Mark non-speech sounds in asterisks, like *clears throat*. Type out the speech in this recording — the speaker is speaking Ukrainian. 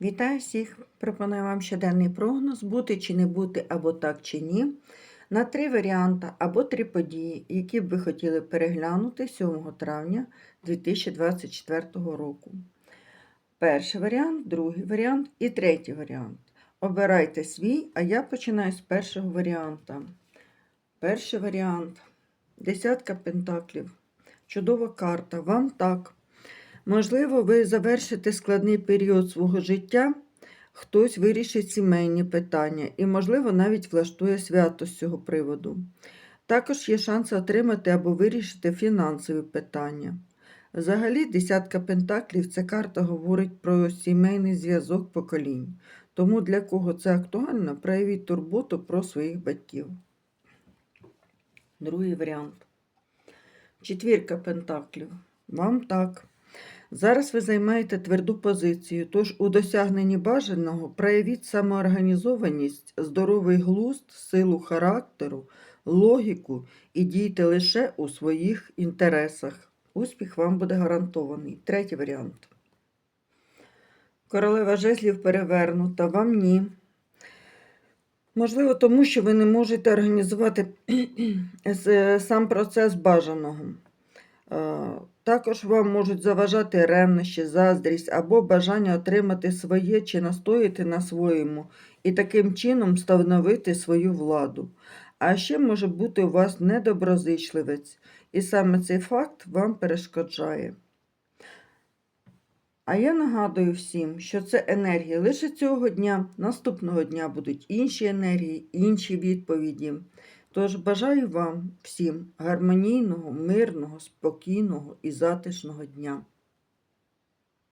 Вітаю всіх! Пропоную вам щоденний прогноз бути чи не бути або так чи ні. На три варіанти або три події, які б ви хотіли переглянути 7 травня 2024 року. Перший варіант, другий варіант і третій варіант. Обирайте свій, а я починаю з першого варіанта. Перший варіант. Десятка пентаклів. Чудова карта. Вам так. Можливо, ви завершите складний період свого життя, хтось вирішить сімейні питання і, можливо, навіть влаштує свято з цього приводу. Також є шанс отримати або вирішити фінансові питання. Взагалі, десятка пентаклів це карта говорить про сімейний зв'язок поколінь. Тому для кого це актуально, проявіть турботу про своїх батьків. Другий варіант. Четвірка пентаклів. Вам так. Зараз ви займаєте тверду позицію, тож у досягненні бажаного проявіть самоорганізованість, здоровий глузд, силу характеру, логіку і дійте лише у своїх інтересах. Успіх вам буде гарантований. Третій варіант. Королева жезлів перевернута, вам ні. Можливо, тому що ви не можете організувати *clears throat* сам процес бажаного. Також вам можуть заважати ревнощі, заздрість або бажання отримати своє чи настояти на своєму і таким чином встановити свою владу. А ще може бути у вас недоброзичливець, і саме цей факт вам перешкоджає. А я нагадую всім, що це енергія лише цього дня, наступного дня будуть інші енергії, інші відповіді. Тож бажаю вам всім гармонійного, мирного, спокійного і затишного дня.